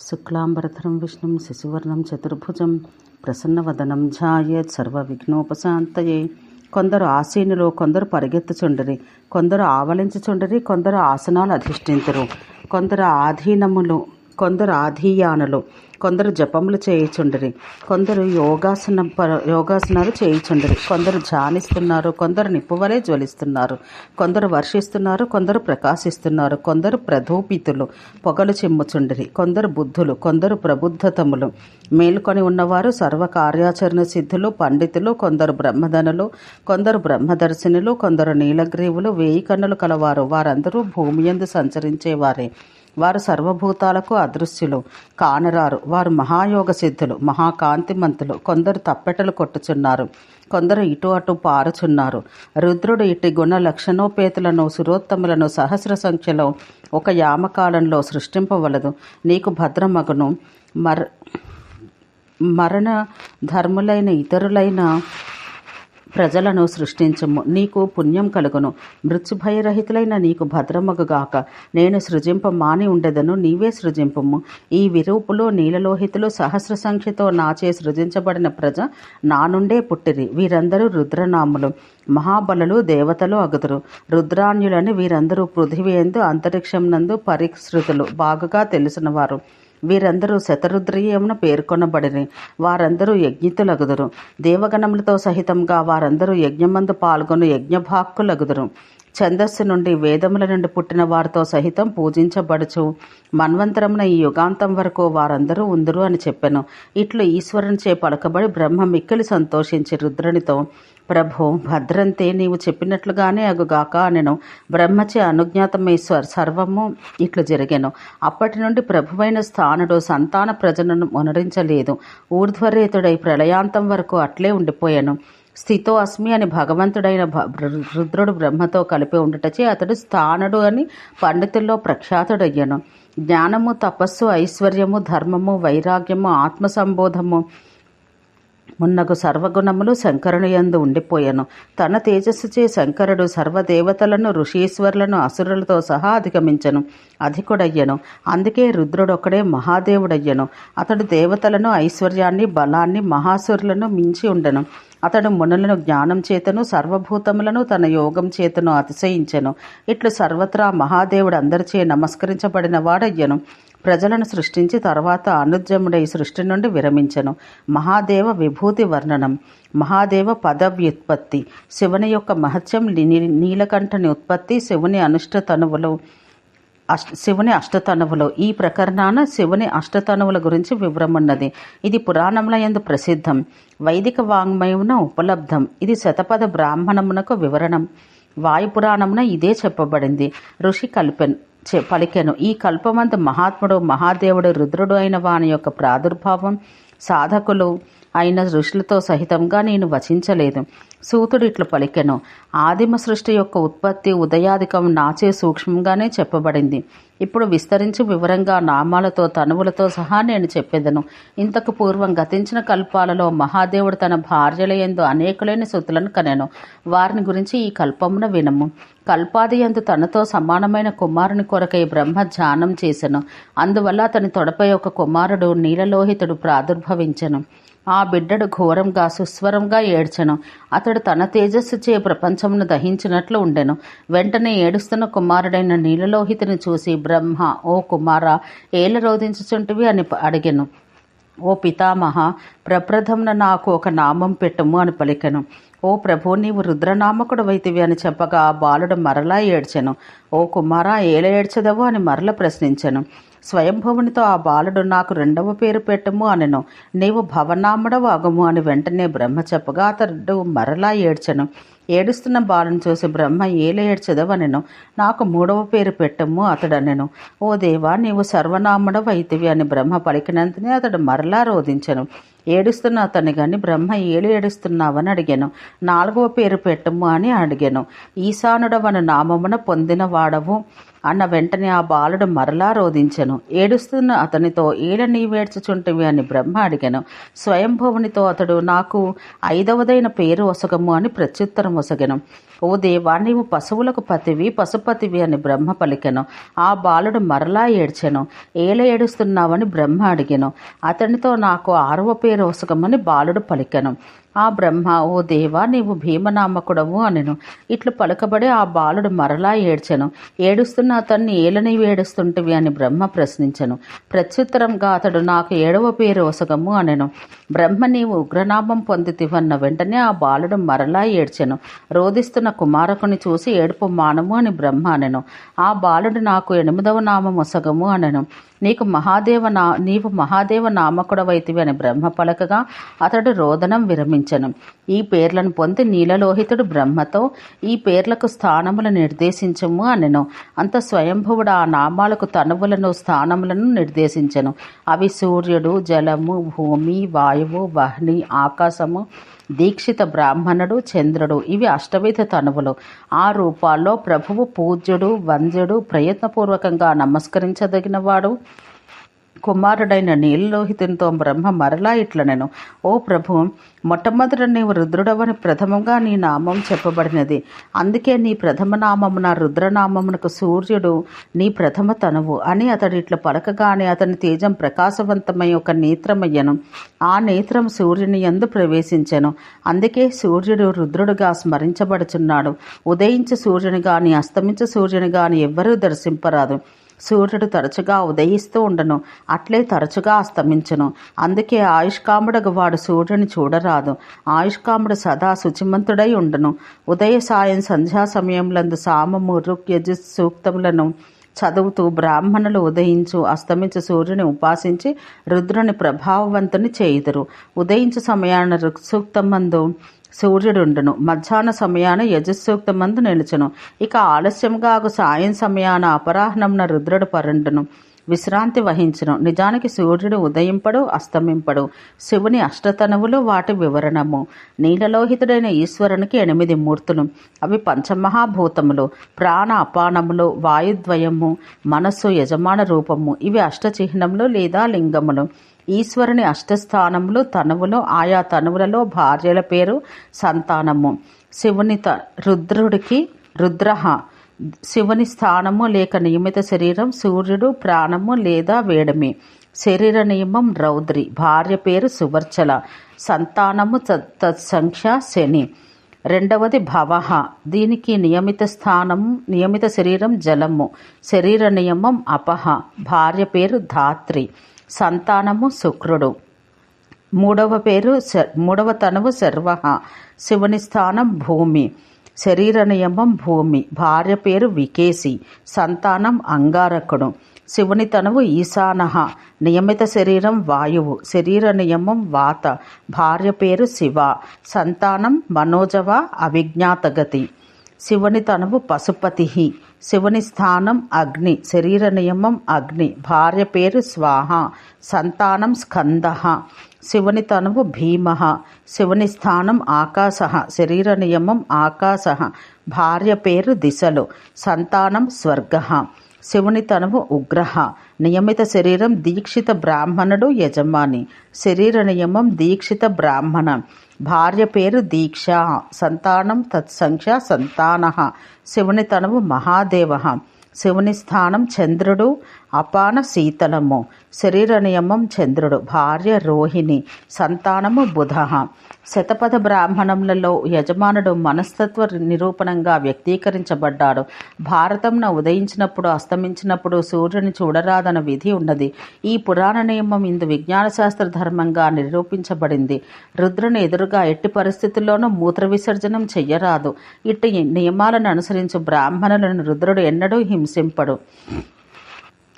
శుక్లాంబరధరం విష్ణుం శశివర్ణం చతుర్భుజం ప్రసన్నవదనం ఝాయేత్ సర్వవిఘ్నోపశాంతయే. కొందరు ఆసీనులు కొందరు పరిగెత్తుచుండరి. కొందరు ఆవలించుచుండరి కొందరు ఆసనాలు అధిష్ఠింతురు. కొందరు ఆధీనములు కొందరు ఆధీయానులు. కొందరు జపములు చేయుచుండరి. కొందరు యోగాసన ప- యోగాసనాలు చేయుచుండరి. కొందరు ధ్యానిస్తున్నారు కొందరు నిప్పువలే జ్వలిస్తున్నారు. కొందరు వర్షిస్తున్నారు కొందరు ప్రకాశిస్తున్నారు. కొందరు ప్రధూపితులు పొగలు చిమ్ముచుండరి. కొందరు బుద్ధులు కొందరు ప్రబుద్ధతములు. మేలుకొని ఉన్నవారు సర్వ కార్యాచరణ సిద్ధులు పండితులు కొందరు బ్రహ్మధనులు కొందరు బ్రహ్మదర్శినులు కొందరు నీలగ్రీవులు వేయి కన్నులు కలవారు. వారందరూ భూమి యందు సంచరించేవారే. వారు సర్వభూతాలకు అదృశ్యులు కానరారు. వారు మహాయోగ సిద్ధులు మహాకాంతిమంతులు కొందరు తప్పెటలు కొట్టుచున్నారు. కొందరు ఇటు అటు పారుచున్నారు. రుద్రుడు ఇటు గుణ లక్షణోపేతులను సురోత్తములను సహస్ర సంఖ్యలో ఒక యామకాలంలో సృష్టింపవలదు. నీకు భద్రమగును. మర మరణ ధర్ములైన ఇతరులైన ప్రజలను సృష్టించము. నీకు పుణ్యం కలుగును. మృత్యుభయరహితులైన నీకు భద్రమగుగాక. నేను సృజింప మాని ఉండెదను నీవే సృజింపము. ఈ విరూపులు నీలలోహితులు సహస్ర సంఖ్యతో నాచే సృజించబడిన ప్రజ నా నుండే పుట్టిరి. వీరందరూ రుద్రనాములు. మహాబలులు దేవతలు అగుదురు. రుద్రాన్యులని వీరందరూ పృథివీ ఎందు అంతరిక్షం నందు పరిశ్రుతులు బాగుగా తెలిసినవారు వీరందరూ శతరుద్రీయమున పేర్కొనబడిరి. వారందరూ యజ్ఞితులగుదురు. దేవగణములతో సహితంగా వారందరూ యజ్ఞమందు పాల్గొను యజ్ఞభాక్కులగుదురు. ఛందస్సు నుండి వేదముల నుండి పుట్టిన వారితో సహితం పూజించబడుచు. మన్వంతరమున ఈ యుగాంతం వరకు వారందరూ ఉందరు అని చెప్పాను. ఇట్లు ఈశ్వరునిచే పలకబడి బ్రహ్మ మిక్కిలి సంతోషించి రుద్రునితో ప్రభు భద్రంతే నీవు చెప్పినట్లుగానే అగుగాక అనెను. బ్రహ్మచే అనుజ్ఞాతమేశ్వర్ సర్వము ఇట్లు జరిగాను. అప్పటి నుండి ప్రభువైన స్థానుడు సంతాన ప్రజలను మునరించలేదు. ఊర్ధ్వరేతుడై ప్రళయాంతం వరకు అట్లే ఉండిపోయాను. స్థితో అస్మి అని భగవంతుడైన భ- రుద్రుడు బ్రహ్మతో కలిపి ఉండటచే అతడు స్థానుడు అని పండితుల్లో ప్రఖ్యాతుడయ్యను. జ్ఞానము తపస్సు ఐశ్వర్యము ధర్మము వైరాగ్యము ఆత్మ సంబోధము మున్నగు సర్వగుణములు శంకరుని యందు ఉండిపోయెను. తన తేజస్సుచే శంకరుడు సర్వదేవతలను ఋషీశ్వరులను అసురులతో సహా అధిగమించెను. అధికుడయ్యను. అందుకే రుద్రుడొక్కడే మహాదేవుడయ్యను. అతడు దేవతలను ఐశ్వర్యాన్ని బలాన్ని మహాసురులను మించి ఉండను. అతడు మునులను జ్ఞానం చేతను సర్వభూతములను తన యోగం చేతను అతిశయించెను. ఇట్లు సర్వత్రా మహాదేవుడు అందరిచే నమస్కరించబడిన వాడయ్యను. ప్రజలను సృష్టించి తర్వాత అనుజ్జముడై సృష్టి నుండి విరమించెను. మహాదేవ విభూతి వర్ణనం. మహాదేవ పదవ్యుత్పత్తి. శివుని యొక్క మహత్యం నీలకంఠని ఉత్పత్తి శివుని అనుష్ట తనువులు. అష్ట శివుని అష్టతనువులు. ఈ ప్రకరణాన శివుని అష్టతనువుల గురించి వివరమున్నది ఇది పురాణముల యందు ప్రసిద్ధం. వైదిక వాంగ్మయమున ఉపలబ్ధం. ఇది శతపద బ్రాహ్మణమునకు వివరణం. వాయుపురాణమున ఇదే చెప్పబడింది. ఋషి కల్పెన్ చె పలికెను ఈ కల్పమంత మహాత్ముడు మహాదేవుడు రుద్రుడు అయిన వాని యొక్క ప్రాదుర్భావం సాధకులు అయిన ఋషులతో సహితంగా నేను వచించలేదు. సూతుడు ఇట్లు పలికెను. ఆదిమ సృష్టి యొక్క ఉత్పత్తి ఉదయాధికం నాచే సూక్ష్మంగానే చెప్పబడింది. ఇప్పుడు విస్తరించి వివరంగా నామాలతో తనువులతో సహా నేను చెప్పేదను. ఇంతకు పూర్వం గతించిన కల్పాలలో మహాదేవుడు తన భార్యల ఎందు అనేకులైన సుతులను కనెను. వారిని గురించి ఈ కల్పమున వినము. కల్పాది ఎందు తనతో సమానమైన కుమారుని కొరకై బ్రహ్మ ధ్యానం చేసెను. అందువల్ల అతని తొడపై ఒక కుమారుడు నీలలోహితుడు ప్రాదుర్భవించెను. ఆ బిడ్డడు ఘోరంగా సుస్వరంగా ఏడ్చెను. అతడు తన తేజస్సు చే ప్రపంచమును దహించినట్లు ఉండెను. వెంటనే ఏడుస్తున్న కుమారుడైన నీలలోహితుని చూసి బ్రహ్మ ఓ కుమార ఏల రోధించుచుంటివి? అని అడిగెను. ఓ పితామహ ప్రప్రథమున నాకు ఒక నామం పెట్టుము అని పలికెను. ఓ ప్రభు నీవు రుద్రనామకుడు వైతివి అని చెప్పగా ఆ బాలుడు మరలా ఏడ్చెను. ఓ కుమారా ఏల ఏడ్చదవు? అని మరల ప్రశ్నించెను. స్వయంభవునితో ఆ బాలుడు నాకు రెండవ పేరు పెట్టము అనెను. నీవు భవనాముడవు అగము అని వెంటనే బ్రహ్మ చెప్పగా అతడు మరలా ఏడ్చను. ఏడుస్తున్న బాలుని చూసి బ్రహ్మ ఏల ఏడ్చదవనెను. నాకు మూడవ పేరు పెట్టము అతడనెను. ఓ దేవా నీవు సర్వనాముడవు అని బ్రహ్మ పలికినంతనే అతడు మరలా రోధించను. ఏడుస్తున్న అతన్ని కానీ బ్రహ్మ ఏలు ఏడుస్తున్నావని అడిగాను. నాలుగవ పేరు పెట్టము అని అడిగాను. ఈశానుడవను నామమున పొందిన వాడవు అన్న వెంటనే ఆ బాలుడు మరలా రోధించెను. ఏడుస్తున్న అతనితో ఏల నీవేడ్చుచుంటివి అని బ్రహ్మ అడిగాను. స్వయంభవునితో అతడు నాకు ఐదవదైన పేరు ఒసగము అని ప్రత్యుత్తరం ఒసగను. ఓ దేవా నీవు పశువులకు పతివి పశుపతివి అని బ్రహ్మ పలికెను. ఆ బాలుడు మరలా ఏడ్చెను. ఏల ఏడుస్తున్నావని? బ్రహ్మ అడిగాను. అతనితో నాకు ఆరవ పేరు ఒసగమని బాలుడు పలికెను. ఆ బ్రహ్మ ఓ దేవా నీవు భీమనామకుడము అనెను. ఇట్లు పలుకబడి ఆ బాలుడు మరలా ఏడ్చెను. ఏడుస్తున్న అతన్ని ఏలని ఏడుస్తుంటివి అని బ్రహ్మ ప్రశ్నించెను. ప్రత్యుత్తరంగా అతడు నాకు ఏడవ పేరు ఒసగము అనెను. బ్రహ్మ నీవు ఉగ్రనామం పొందితివన్న వెంటనే ఆ బాలుడు మరలా ఏడ్చెను. రోధిస్తున్న కుమారకుని చూసి ఏడుపు మానము అని బ్రహ్మ అనెను. ఆ బాలుడు నాకు ఎనిమిదవ నామం ఒసగము అనెను. నీకు మహాదేవ నా నీవు మహాదేవ నామకుడవైతివి అని బ్రహ్మ పలకగా అతడు రోదనం నిర్ణయించను ఈ పేర్లను పొంది నీలలోహితుడు బ్రహ్మతో ఈ పేర్లకు స్థానములు నిర్దేశించము అనెను. అంత స్వయంభువుడు ఆ నామాలకు తనువులను స్థానములను నిర్దేశించను. అవి సూర్యుడు జలము భూమి వాయువు వహ్ని ఆకాశము దీక్షిత బ్రాహ్మణుడు చంద్రుడు. ఇవి అష్టవిధ తనువులు. ఆ రూపాల్లో ప్రభువు పూజ్యుడు వంద్యుడు ప్రయత్నపూర్వకంగా నమస్కరించదగినవాడు. కుమారుడైన నీలలోహితునితో బ్రహ్మ మరలా ఇట్లనెను. ఓ ప్రభు మొట్టమొదట నీవు రుద్రుడవని ప్రథమంగా నీ నామం చెప్పబడినది. అందుకే నీ ప్రథమ నామమున రుద్రనామమునకు సూర్యుడు నీ ప్రథమ తనువు అని అతడు ఇట్లా పలకగానే అతని తేజం ప్రకాశవంతమై ఒక నేత్రమయ్యను. ఆ నేత్రం సూర్యుని ఎందు ప్రవేశించెను. అందుకే సూర్యుడు రుద్రుడుగా స్మరించబడుచున్నాడు. ఉదయించు సూర్యుని గాని అస్తమించు సూర్యుని గాని ఎవ్వరూ దర్శింపరాదు. సూర్యుడు తరచుగా ఉదయిస్తూ ఉండను. అట్లే తరచుగా అస్తమించను. అందుకే ఆయుష్కాముడగు వాడు సూర్యుని చూడరాదు. ఆయుష్కాముడు సదా శుచిమంతుడై ఉండను. ఉదయ సాయం సంధ్యా సమయంలందు సామము రుక్ సూక్తములను చదువుతూ బ్రాహ్మణులు ఉదయించు అస్తమించు సూర్యుని ఉపాసించి రుద్రుని ప్రభావవంతుని చేయుదురు. ఉదయించు సమయాన రుక్సూక్తమందు సూర్యుడుండును. మధ్యాహ్న సమయాన యజస్సూక్తమందు నిలుచును. ఇక ఆలస్యంగా సాయం సమయాన అపరాహ్నమున రుద్రుడు పరుండును. విశ్రాంతి వహించును. నిజానికి సూర్యుడు ఉదయింపడు అస్తమింపడు. శివుని అష్టతనువులు వాటి వివరణము. నీలలోహితుడైన ఈశ్వరునికి ఎనిమిది మూర్తులు. అవి పంచమహాభూతములు. ప్రాణ అపానములు వాయుద్వయము మనస్సు యజమాన రూపము. ఇవి అష్టచిహ్నములు లేదా లింగములు. ఈశ్వరుని అష్టస్థానములు తనువులు ఆయా తనువులలో భార్యల పేరు సంతానము. శివుని త రుద్రుడికి రుద్రహ. శివుని స్థానము లేక నియమిత శరీరం సూర్యుడు ప్రాణము లేదా వేడమి. శరీర నియమం రౌద్రి. భార్య పేరు సువర్చల. సంతానము తత్సంఖ్య శని. రెండవది భవహ దీనికి నియమిత స్థానం నియమిత శరీరం జలము. శరీర నియమం అపహ భార్య పేరు ధాత్రి. సంతానము శుక్రుడు. మూడవ పేరు మూడవ తనువు శర్వ. శివుని స్థానం భూమి. శరీర నియమం భూమి. భార్య పేరు వికేసి సంతానం అంగారకుడు. శివుని తనువు ఈశానహ. నియమిత శరీరం వాయువు. శరీర నియమం వాత. భార్య పేరు శివ. సంతానం మనోజవ అవిజ్ఞాతగతి. శివుని తనువు పశుపతి శివుని స్థానం అగ్ని. శరీర నియమం అగ్ని. భార్య పేరు స్వాహ. సంతానం స్కంద శివుని తనువు భీమ. శివుని స్థానం ఆకాశ. శరీర నియమం ఆకాశ. భార్య పేరు దిశలు. సంతానం స్వర్గ. శివుని తనువు ఉగ్రహ నియమిత శరీరం దీక్షిత బ్రాహ్మణుడు యజమాని. శరీర నియమం దీక్షిత బ్రాహ్మణ. భార్య పేరు దీక్ష. సంతానం తత్సంఖ్య సంతాన. శివుని తనువు మహాదేవ. శివుని స్థానం చంద్రుడు. అపాన శీతలము. శరీర నియమం చంద్రుడు భార్య రోహిణి సంతానము బుధ. శతపథ బ్రాహ్మణములలో యజమానుడు మనస్తత్వ నిరూపణంగా వ్యక్తీకరించబడ్డాడు. భారతంన ఉదయించినప్పుడు అస్తమించినప్పుడు సూర్యుని చూడరాదన్న విధి ఉన్నది. ఈ పురాణ నియమం ఇందు విజ్ఞాన శాస్త్ర ధర్మంగా నిరూపించబడింది. రుద్రుని ఎదురుగా ఎట్టి పరిస్థితుల్లోనూ మూత్ర విసర్జనం చెయ్యరాదు. ఇట్టి నియమాలను అనుసరించు బ్రాహ్మణులను రుద్రుడు ఎన్నడూ హింసింపడు.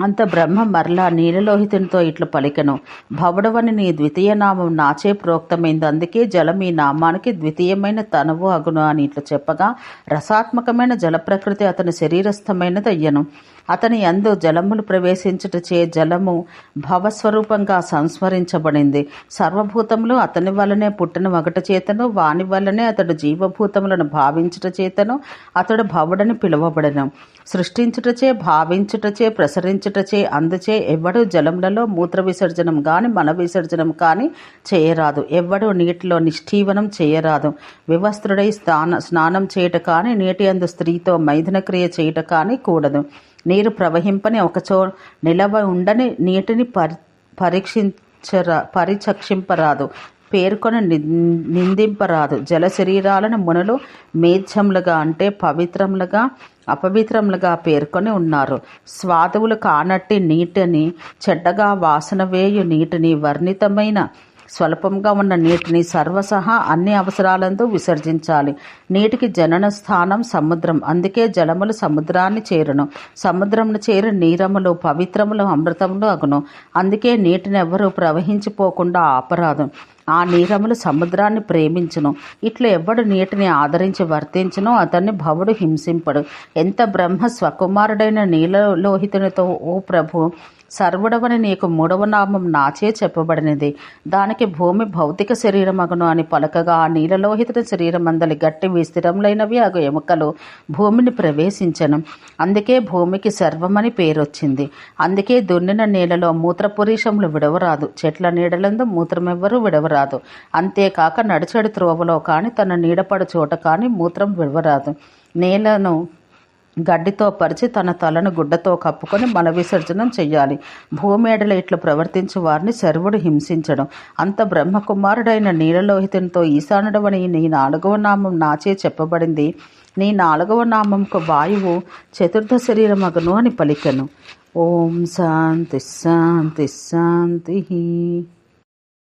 అంత బ్రహ్మ మరలా నీలలోహితునితో ఇట్లు పలికెను. భవుడవని నీ ద్వితీయ నామం నాచే ప్రోక్తమైంది. అందుకే జలం ఈ నామానికి ద్వితీయమైన తనవు అగును అని ఇట్లు చెప్పగా రసాత్మకమైన జల ప్రకృతి అతని శరీరస్థమైనది అయ్యను అతని అందు జలములు ప్రవేశించుటచే జలము భవస్వరూపంగా సంస్మరించబడింది. సర్వభూతములు అతని వల్లనే పుట్టిన ఒకటి చేతను వాని వల్లనే అతడు జీవభూతములను భావించుట చేతను అతడు భవుడని పిలువబడను. సృష్టించుటచే భావించుటచే ప్రసరించుటచే అందుచే ఎవడు జలములలో మూత్ర విసర్జనం కానీ మన విసర్జనం కాని చేయరాదు. ఎవ్వడు నీటిలో నిష్ఠీవనం చేయరాదు. వివస్త్రుడై స్నాన స్నానం చేయట కాని నీటి అందు స్త్రీతో మైథున క్రియ చేయట కాని కూడదు. నీరు ప్రవహింపని ఒకచో నిలవ ఉండని నీటిని పరి పరీక్షించరా పరిచక్షింపరాదు. పేర్కొని నిందింపరాదు. జల శరీరాలను మునులు మేధ్యములుగా అంటే పవిత్రములుగా అపవిత్రములుగా పేర్కొని ఉన్నారు. స్వాదువులు కానట్టి నీటిని చెడ్డగా వాసన వేయు నీటిని వర్ణితమైన స్వల్పంగా ఉన్న నీటిని సర్వసహా అన్ని అవసరాలందు విసర్జించాలి. నీటికి జనన స్థానం సముద్రం. అందుకే జలములు సముద్రాన్ని చేరును. సముద్రమును చేరి నీరములు పవిత్రములు అమృతములు అగును. అందుకే నీటిని ఎవరూ ప్రవహించిపోకుండా ఆపరాదు. ఆ నీరములు సముద్రాన్ని ప్రేమించును. ఇట్లా ఎవడు నీటిని ఆదరించి వర్తించునో అతన్ని భవుడు హింసింపడు. ఎంత బ్రహ్మ స్వకుమారుడైన నీలలోహితునితో ఓ ప్రభు సర్వుడవని నీకు మూడవ నామం నాచే చెప్పబడినది. దానికి భూమి భౌతిక శరీరమగును అని పలకగా ఆ నీలలోహితుడి శరీరమందలి గట్టి విస్థిరములైనవి అగు ఎముకలు భూమిని ప్రవేశించను. అందుకే భూమికి సర్వమని పేరొచ్చింది. అందుకే దున్నిన నీళ్ళలో మూత్రపురీషములు విడవరాదు. చెట్ల నీడలందు మూత్రమెవ్వరూ విడవరాదు. అంతేకాక నడిచెడు త్రోవలో కాని తన నీడపడు చోట కాని మూత్రం విడవరాదు. నేలను గడ్డితో పరిచి తన తలను గుడ్డతో కప్పుకొని మల విసర్జనం చెయ్యాలి. భూమేడలు ఇట్లు ప్రవర్తించు వారిని శర్వుడు హింసించడం. అంత బ్రహ్మకుమారుడైన నీలలోహితునితో ఈశానుడవని నీ నాలుగవ నామం నాచే చెప్పబడింది. నీ నాలుగవ నామంకు వాయువు చతుర్థ శరీరమగను అని పలికెను. ఓం శాంతి శాంతి శాంతి.